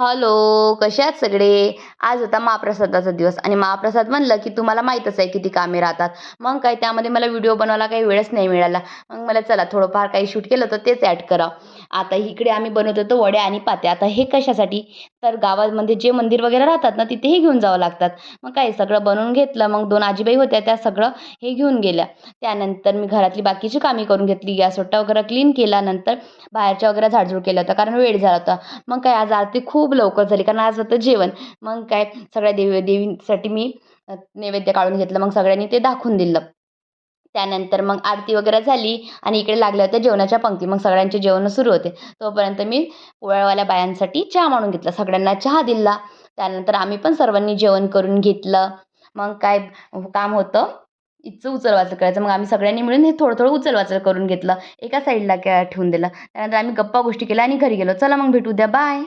Hello कसे आहात सगळे? आज होता महाप्रसादाचा दिवस आणि महाप्रसाद म्हणलं की तुम्हाला माहीतच आहे किती कामे राहतात. मग काय त्यामध्ये मला व्हिडिओ बनवायला काही वेळच नाही मिळाला. मग मला चला थोडंफार काही शूट केलं तर तेच ॲड करा. आता इकडे आम्ही बनवत होतो वड्या आणि पात्या. आता हे कशासाठी? तर गावामध्ये जे मंदिर वगैरे राहतात ना तिथेही घेऊन जावं लागतात. मग काय सगळं बनवून घेतलं. मग दोन आजीबाई होत्या त्या सगळं हे घेऊन गेल्या. त्यानंतर मी घरातली बाकीची कामे करून घेतली. गॅस ओट्टा वगैरे क्लीन केला. नंतर बाहेरच्या वगैरे झाडझूड केलं होतं कारण वेळ झाला होता. मग काय आज आरती खूप लवकर झाली कारण आज होतं जेवण. मग काय सगळ्या देवी देवींसाठी मी नैवेद्य काढून घेतलं. मग सगळ्यांनी ते दाखवून दिलं. त्यानंतर मग आरती वगैरे झाली आणि इकडे लागल्या होत्या जेवणाच्या पंक्ती. मग सगळ्यांचे जेवण सुरू होते. तोपर्यंत मी पोळ्यावाल्या बायांसाठी चहा मांडून घेतला. सगळ्यांना चहा दिला. त्यानंतर आम्ही पण सर्वांनी जेवण करून घेतलं. मग काय काम होतं? इथचं उचलवाचं करायचं. मग आम्ही सगळ्यांनी मिळून हे थोडं थोडं उचलवाचं करून घेतलं. एका साईडला ठेवून दिलं. त्यानंतर आम्ही गप्पा गोष्टी केल्या आणि घरी गेलो. चला मग भेटू द्या बाय.